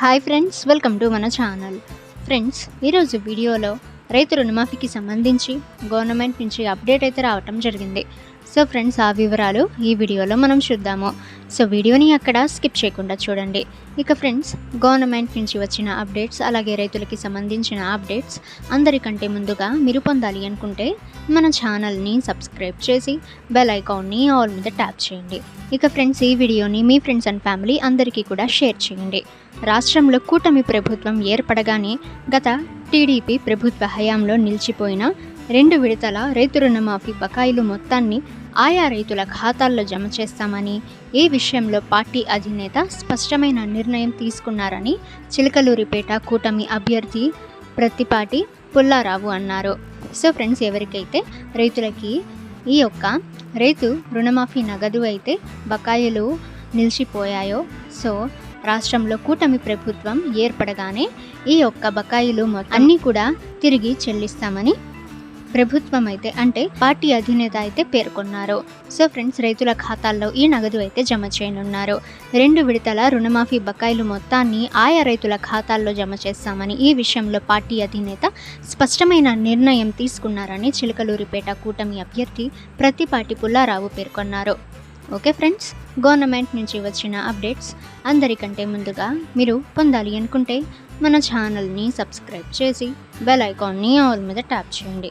Hi friends welcome to మన channel friends ఈరోజు వీడియోలో రైతు రుణమాఫీకి సంబంధించి గవర్నమెంట్ నుంచి అప్డేట్ అయితే రావటం జరిగింది. సో ఫ్రెండ్స్ ఆ వివరాలు ఈ వీడియోలో మనం చూద్దాము. సో వీడియోని అక్కడ స్కిప్ చేయకుండా చూడండి. ఇక ఫ్రెండ్స్ గవర్నమెంట్ నుంచి వచ్చిన అప్డేట్స్ అలాగే రైతులకి సంబంధించిన అప్డేట్స్ అందరికంటే ముందుగా మీరు పొందాలి అనుకుంటే మన ఛానల్ని సబ్స్క్రైబ్ చేసి బెల్ ఐకాన్ని ఆల్ మీద ట్యాప్ చేయండి. ఇక ఫ్రెండ్స్ ఈ వీడియోని మీ ఫ్రెండ్స్ అండ్ ఫ్యామిలీ అందరికీ కూడా షేర్ చేయండి. రాష్ట్రంలో కూటమి ప్రభుత్వం ఏర్పడగానే గత టీడీపీ ప్రభుత్వ హయాంలో నిలిచిపోయిన రెండు విడతల రైతు రుణమాఫీ బకాయిలు మొత్తాన్ని ఆయా రైతుల ఖాతాల్లో జమ చేస్తామని ఈ విషయంలో పార్టీ అధినేత స్పష్టమైన నిర్ణయం తీసుకున్నారని చిలకలూరిపేట కూటమి అభ్యర్థి ప్రతిపాటి పుల్లారావు అన్నారు. సో ఫ్రెండ్స్ ఎవరికైతే రైతులకి ఈ యొక్క రైతు రుణమాఫీ నగదు అయితే బకాయిలు నిలిచిపోయాయో సో రాష్ట్రంలో కూటమి ప్రభుత్వం ఏర్పడగానే ఈ యొక్క బకాయిలు అన్నీ కూడా తిరిగి చెల్లిస్తామని ప్రభుత్వం అయితే అంటే పార్టీ అధినేత అయితే పేర్కొన్నారు. సో ఫ్రెండ్స్ రైతుల ఖాతాల్లో ఈ నగదు అయితే జమ చేయనున్నారు. రెండు విడతల రుణమాఫీ బకాయిలు మొత్తాన్ని ఆయా రైతుల ఖాతాల్లో జమ చేస్తామని ఈ విషయంలో పార్టీ అధినేత స్పష్టమైన నిర్ణయం తీసుకున్నారని చిలకలూరిపేట కూటమి అభ్యర్థి ప్రతిపాటి పుల్లారావు పేర్కొన్నారు. ఓకే ఫ్రెండ్స్ గవర్నమెంట్ నుంచి వచ్చిన అప్డేట్స్ అందరికంటే ముందుగా మీరు పొందాలి అనుకుంటే మన ఛానల్ని సబ్స్క్రైబ్ చేసి బెల్ ఐకాన్ని ఆల్ మీద ట్యాప్ చేయండి.